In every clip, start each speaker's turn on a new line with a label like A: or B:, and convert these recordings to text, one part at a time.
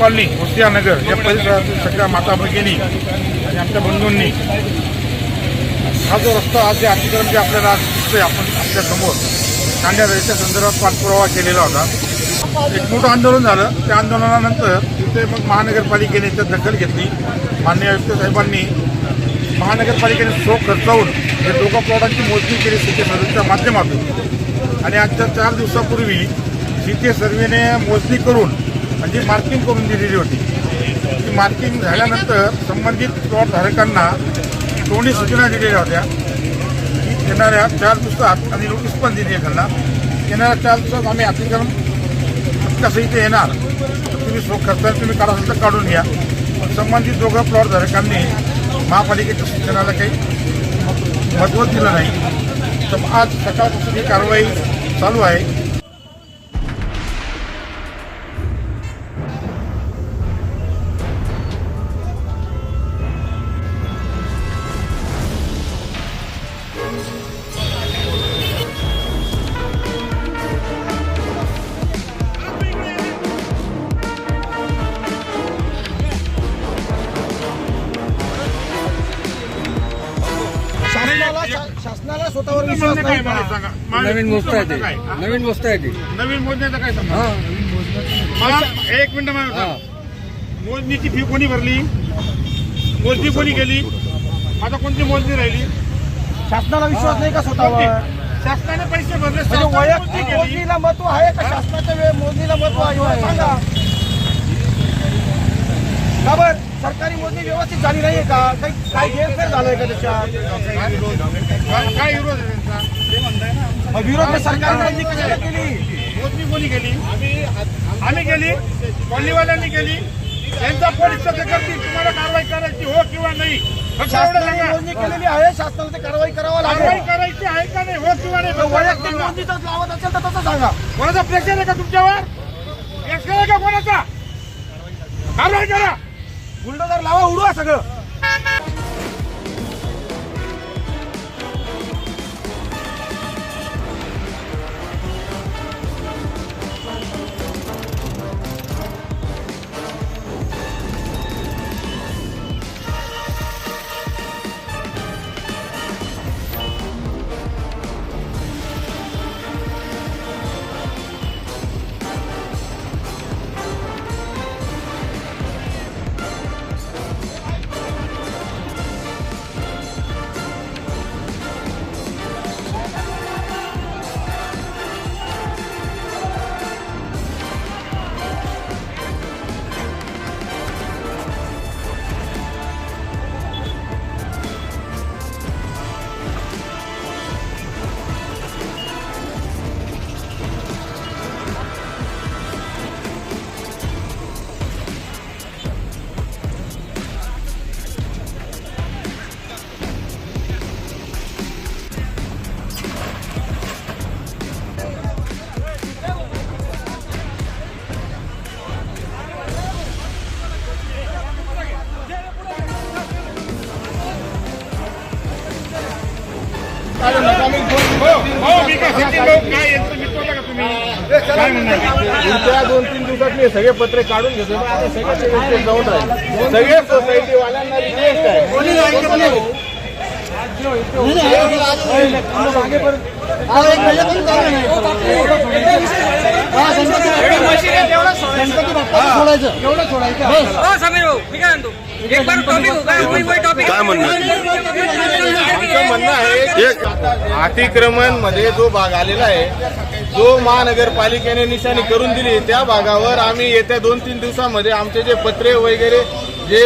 A: Colony नगर या परिसरातील सगळ्या माता भगिनी आणि आमच्या बंधूंनी हा जो रस्ता आज जे अतिक्रम जे आपल्याला आज दिसतोय आपण आपल्यासमोर कांड्या रस्त्या संदर्भात पाठपुरावा केलेला होता. एक मोठं आंदोलन झालं. त्या आंदोलनानंतर तिथे मग महानगरपालिकेने त्यात दखल घेतली. मान्य आयुक्त साहेबांनी महानगरपालिकेने शो खर्चावून हे दोघा प्लॉटांची मोजणी केली सिटी सर्व्हेच्या माध्यमातून. आणि आजच्या चार दिवसापूर्वी सिटी सर्व्हेने मोजणी करून म्हणजे मार्किंग करून दिलेली होती. ती मार्किंग झाल्यानंतर संबंधित प्लॉटधारकांना दोन्ही सूचना दिलेल्या होत्या. की येणाऱ्या चार दिवसात आणि नोटीस पण दिली आहे त्यांना. येणाऱ्या चार दिवसात आम्ही अतिक्रम कसं इथे येणार. तर तुम्ही सो खर्च तुम्ही काढा असेल तर काढून घ्या. संबंधित दोघं प्लॉटधारकांनी महापालिकेच्या सूचनाला काही महत्त्व दिलं नाही. तर आज सकाळपासून ही कारवाई चालू आहे.
B: शासनाला स्वतःवर विश्वास नाही
A: मला
B: का?
C: नवीन गोष्ट आहे? ती? नवीन गोष्ट आहे ती
A: नवीन मोजण्याचं काय
C: हा.
A: मला एक मिनिट मला
C: हा.
A: सांगा. मोजणीची फी कोणी भरली? मोजणी कोणी केली? आता कोणती मोजणी राहिली?
B: शासनाला विश्वास नाही का स्वतःवर?
A: शासनाने पैसे भरले
B: म्हणजे
A: शासनाने मोजणी
B: वैयक्तिक
A: केली.
B: मोजणीला महत्त्व आहे का शासनाच्या वेळ मोजणीला महत्त्व आहे? सांगा. का बर? सरकारी मोजणी व्यवस्थित झाली नाहीये का? काही काही गैरफेर झालाय का त्याच्यात?
A: काय विरोध आहे त्यांचा?
B: मग विरोध में सरकारी मोजणी कशाला केली?
A: मोजणी कोणी केली? आम्ही केली कॉलनीवाल्यांनी केली. त्यांचा पोलीस करतील. तुम्हाला कारवाई करायची हो किंवा नाही?
B: केलेली आहे. शासनाला ते कारवाई करावं
A: कारवाई करायची आहे का नाही? हो किंवा नाही?
B: वैयक्तिक लावत असेल तर तसं सांगा.
A: कोणाचा प्रेशर आहे का तुमच्यावर? प्रेशर आहे का कोणाचा? कारवाई करा.
B: बुलडोजर लावा उडवा सगळं.
D: पुढच्या दोन तीन दिवसात मी सगळे पत्रे काढून घेतो. आणि सगळे जाऊन राहील. सगळे सोसायटी वाल्यांना रिक्वेस्ट आहे.
E: हो समीर भाऊ मी काय म्हणतो एक बार टॉपिक टॉपिक
F: काय म्हणणं
D: अतिक्रमणमध्ये जो भाग आलेला आहे जो महानगरपालिकेने निशाणी करून दिली त्या भागावर आम्ही येत्या दोन तीन दिवसामध्ये आमचे जे पत्रे वगैरे जे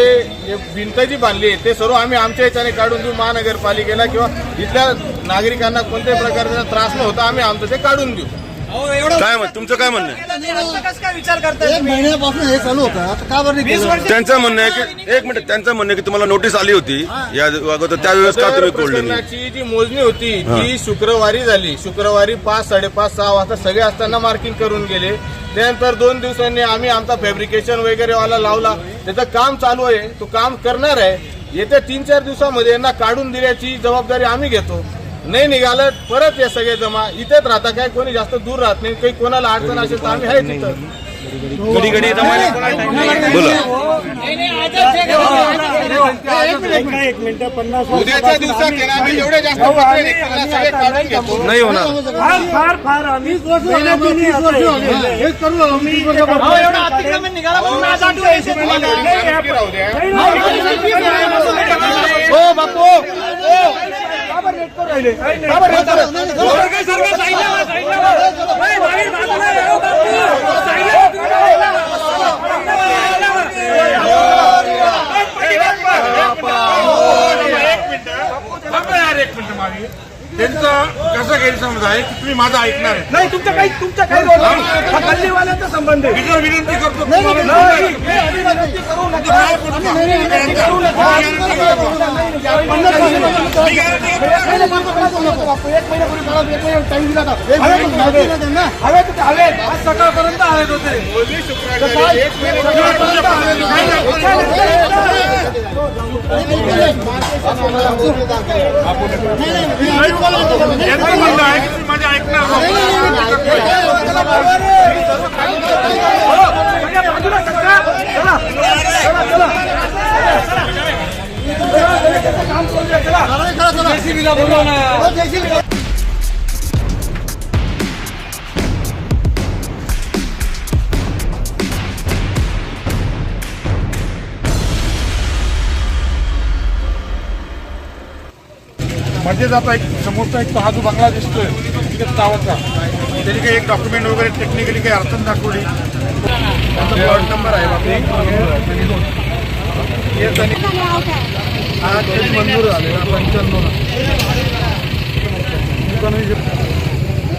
D: जे भिंत जी बांधली आहे ते सर्व आम्ही आमच्या याच्याने काढून देऊ महानगरपालिकेला किंवा इथल्या नागरिकांना कोणत्याही प्रकारचा त्रास न होता आम्ही आमचं ते काढून देऊ.
F: काय म्हण तुमचं काय म्हणणं आहे?
B: काय विचार करताय महिन्यापासून हे चालू होतं. आता का बरं
F: त्यांचं म्हणणं आहे की एक मिनिट त्यांचं म्हणणं आहे की तुम्हाला नोटीस आली होती. या अगोदर त्यावेळेस का तुम्ही कोल्ड नाही?
D: प्रकरणाची जी मोजणी होती ती शुक्रवारी झाली. शुक्रवारी पाच साडेपाच सहा वाजता सगळे असताना मार्किंग करून गेले. त्यानंतर दोन दिवसांनी आम्ही आमचा फॅब्रिकेशन वगैरे वाला लावला. त्याचं काम चालू आहे. तो काम करणार आहे. येत्या तीन चार दिवसामध्ये यांना काढून दिल्याची जबाबदारी आम्ही घेतो. नाही निघालं परत हे सगळे जमा. इथेच राहता काय? कोणी जास्त दूर राहत नाही. काही कोणाला अडचण असेल तर आम्ही आहे तिथं
F: घडी घडी बोला.
D: उद्याच्या दिवसात आहे ना, आम्ही जेवढे जास्त पत्र निघतील ना, सगळे काढून घेतो.
F: नाही होणार.
B: तुम्हाला.
D: नक्की राहू द्या
B: हो. बापू. हो. का बरं लेट करू राहिले? का बरं लेट करू राहिले?
A: एक मिनिट थांबा यार एक मिनिट मागे त्यांचा कसा गैरसमज आहे की तुम्ही माझा ऐकणार आहे
B: नाही तुमच्या काही तुमच्या काही रोल नाही. हा गल्लीवाल्यांचा संबंध आहे
A: विनंती करतो
B: नाही, नाही,
A: तुम्हाला-
B: नाही, नाही, अभिनंदन करू नका.
A: नाही, करू नका.
B: नाही, नाही, नाही, करू नका. नाही, नाही, नाही, नाही, पन्नास वर्षांनंतर
A: मी guarantee करतो.
B: नाही, नाही, बापू, बापू, बापू, बापू, एक महिन्यापूर्वी कळा, एक महिना टाइम दिला होता. हवेत होते, हवेत होते, हवेत. आज सकाळपर्यंत हवेत होते
D: मोदी शुक्राचार्य एक महिने
B: सकाळपर्यंत हवेत
A: यांचं म्हणणं आहे की तुम्ही माझे ऐकणार.
B: काम करू द्या, चला.
A: आता एक समोरचा एक तो हा जो बंगला दिसतोय तिथे तावाचा त्याची काही एक डॉक्युमेंट वगैरे टेक्निकली काही अडचण दाखवली. त्याचा प्लॉट नंबर आहे बाकी एक त्यांनी- मंजूर झाले पंच्याण्णव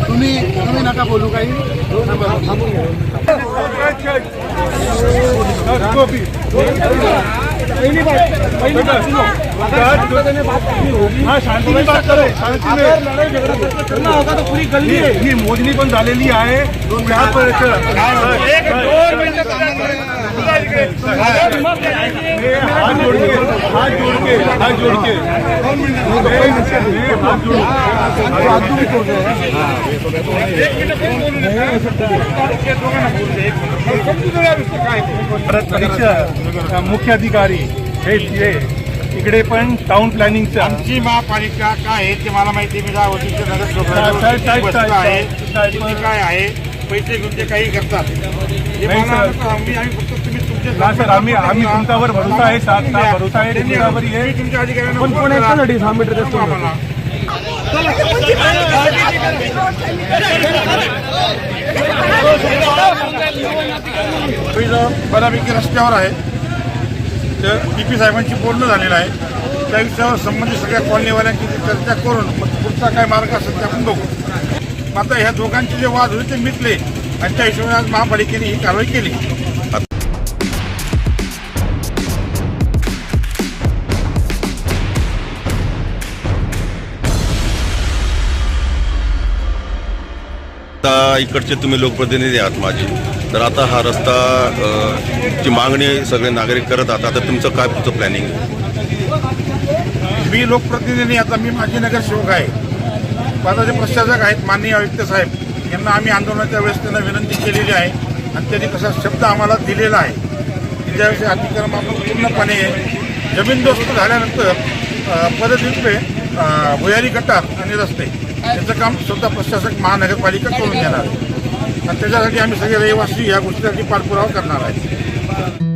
B: तुम्ही तुम्ही नका बोलू काही. पहिली बात पहिली बात सुनो अगर बात करनी होगी हाँ शांति में बात करो शांति में लड़ाई झगड़ा करना होगा तो पूरी गली पण झालेली आहे
A: दोन
B: हाथ जोड़ के हाथ जोड़
A: परीक्षा
B: मुख्याधिकारी हे हे इकडे पण टाउन प्लॅनिंगचं
A: आमची महापालिका काय आहे ते मला माहिती आहे. मी नगरसेवक आहे. काय आहे पैसे घेऊन ते काही करतात. आम्ही आम्ही फक्त तुम्ही तुमचे
B: ना, सर, आम्ही- आम्ही तुमच्यावर भरोसा आहे, भरोसा आहे, तुमच्यावर
A: तुमच्या अधिकाऱ्यांना
B: पण
A: फोन
B: कोण दहा मीटर
A: सांगू आम्हाला. बऱ्यापैकी रस्त्यावर आहे. तर डी पी साहेबांची बोलणं झालेलं आहे. त्या विषयावर संबंधित सगळ्या कॉलनीवाल्यांची चर्चा करून मग पुढचा काय मार्ग असेल ते आपण बघू. मात्र ह्या दोघांचे जे वाद होते ते मिटले आणि त्या हिशोबाने आज महापालिकेने ही कारवाई केली.
F: आता इकडचे तुम्ही लोकप्रतिनिधी आहात माझे. तर आता हा रस्ता ची मागणी सगळे नागरिक करत आहात आता तुमचं काय तुमचं प्लॅनिंग
A: मी लोकप्रतिनिधी आता मी माजी नगरसेवक आहे. पदाचे जे प्रशासक आहेत माननीय आयुक्त साहेब यांना आम्ही आंदोलनाच्या वेळेस त्यांना विनंती केलेली आहे. आणि त्यांनी तसा शब्द आम्हाला दिलेला आहे. की ज्यावेळेस अतिक्रम आपण पूर्णपणे जमीनदोस्त झाल्यानंतर परत पदद्वीपे भुयारी गटार आणि रस्ते याचं काम स्वतः प्रशासक महानगरपालिका करून देणार आणि त्याच्यासाठी आम्ही सगळे रहिवासी या गोष्टीसाठी पाठपुरावा करणार आहे.